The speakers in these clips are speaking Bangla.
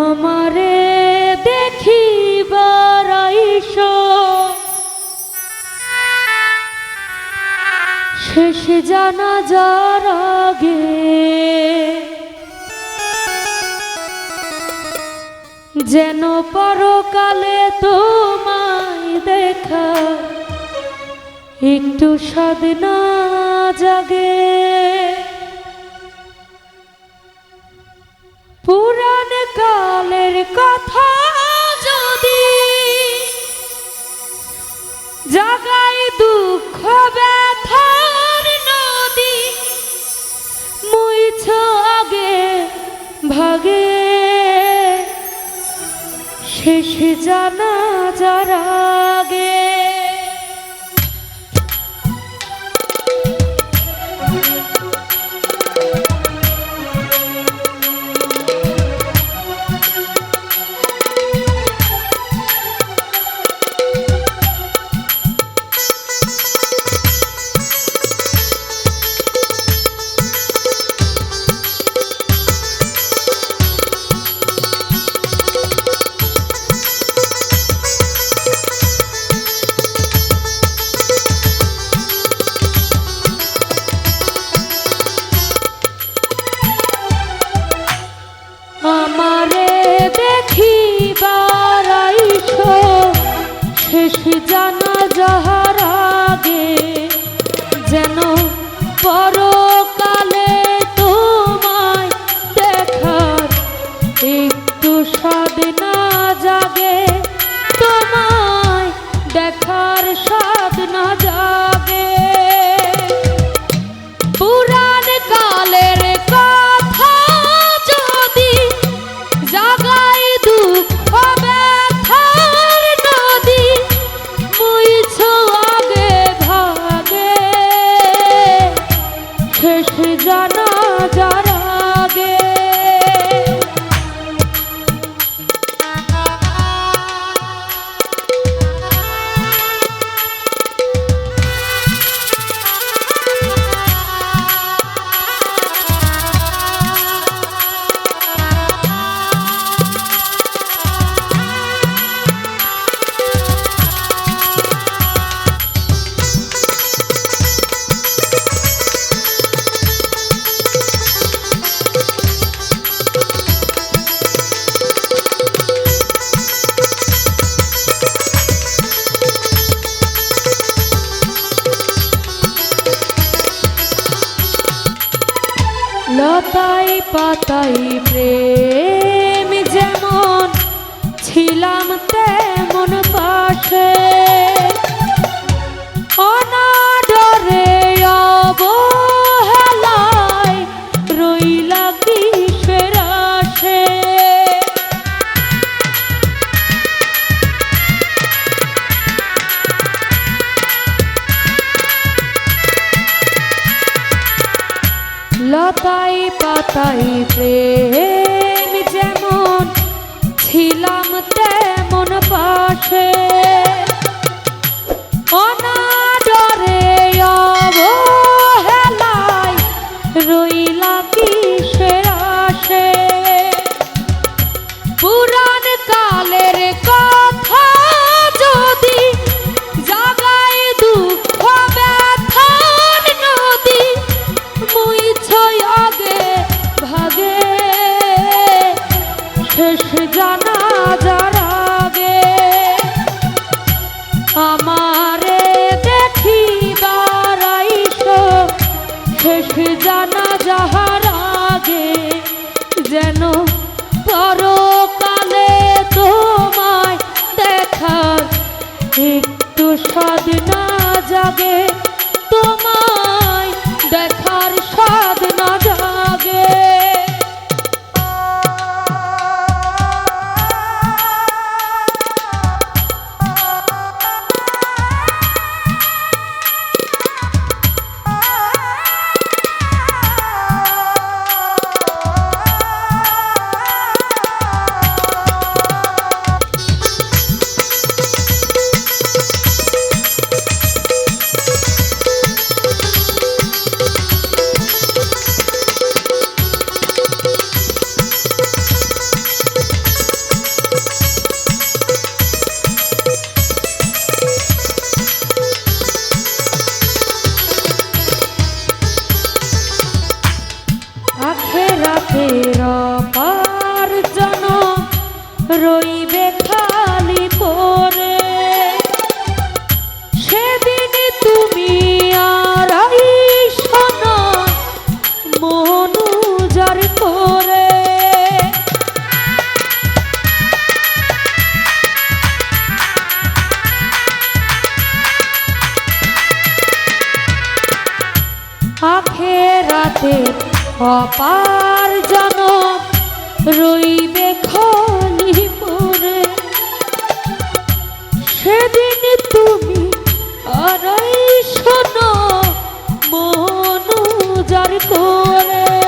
আমারে দেখি বারাইশ শেষ জানা যার আগে যেন পরকালে তোমায় দেখা একটু সাধনা জাগে। শেষ জানা যারা আগে বা পাতাই পাতাই প্রেম যেমন ছিলাম তেমন পাশে। পাতাই পাতাই প্রেম যেমন ছিলাম তেমন পাশে। অনাদরে অবহেলায় রইলা কিসের আসে পুরান কালে Jah. পথের পার জন রইবে খালি করে সেদিন তুমি আর শোনা মন উজার করে। আখেরাতে অপার জনম রইবে খালি পরে। সেদিন তুমি আরাই শোনো মন উজার করে।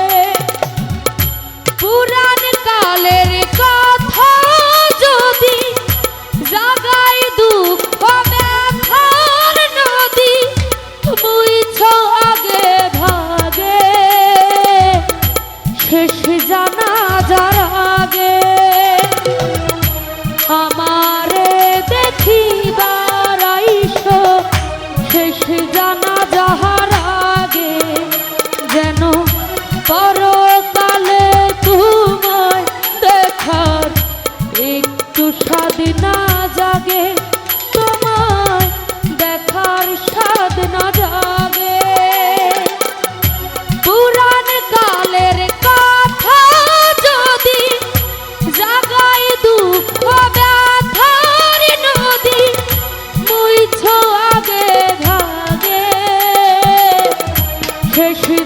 take me